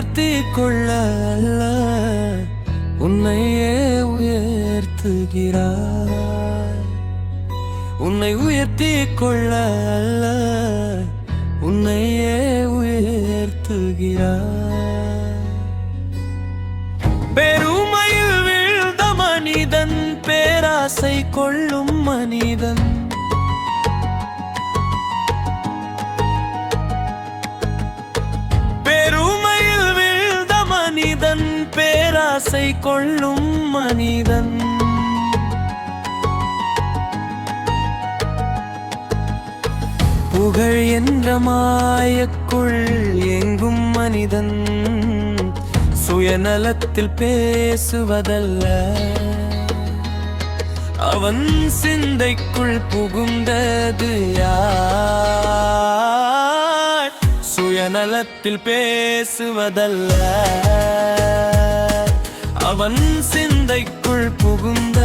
உயர்த்தி கொள்ள அல்ல. உன்னையே உயர்த்துகிறார். உன்னை உயர்த்தி கொள்ள அல்ல. உன்னையே உயர்த்துகிறார். பெருமையில் வீழ்ந்த மனிதன் பேராசை கொள்ளும் மனிதன். பேராசை கொள்ளும் மனிதன். புகழ் என்ற மாயக்குள் எங்கும் மனிதன். சுயநலத்தில் பேசுவதல்ல. அவன் சிந்தைக்குள் புகுந்தது யார்? சுயநலத்தில் பேசுவதல்ல. அவன் சிந்தைக்குள் புகுந்த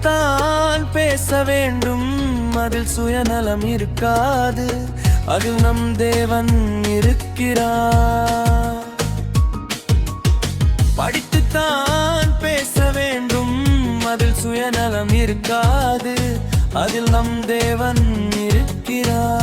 தான் பேச வேண்டும். அதில் சுயநலம் இருக்காது. அதில் நம் தேவன் இருக்கிறார். படித்துத்தான் பேச வேண்டும். அதில் சுயநலம் இருக்காது. அதில் நம் தேவன் இருக்கிறார்.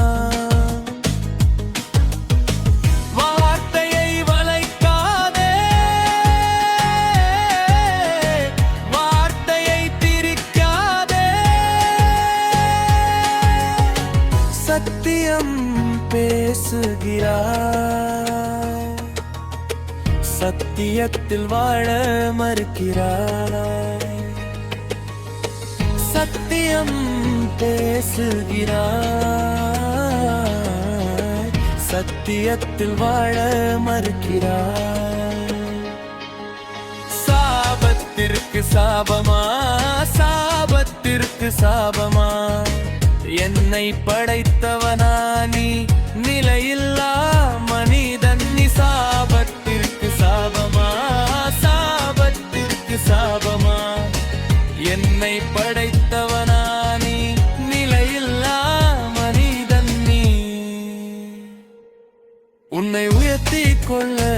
பேசுகிறாய். சத்தியத்தில் வாழ மறுக்கிறாய். சத்தியம் பேசுகிறாய். சத்தியத்தில் வாழ மறுக்கிறாய். சாபத்திற்கு சாபமா? சாபத்திற்கு சாபமா? என்னை படைத்தவனா நீ? இல்லா மனிதன் நீ சாபத்திற்கு சாபமா? சாபத்திற்கு சாபமா? என்னை படைத்தவனா நீ? நிலையில்லா மனிதன் நீ? உன்னை உயர்த்தி கொள்ள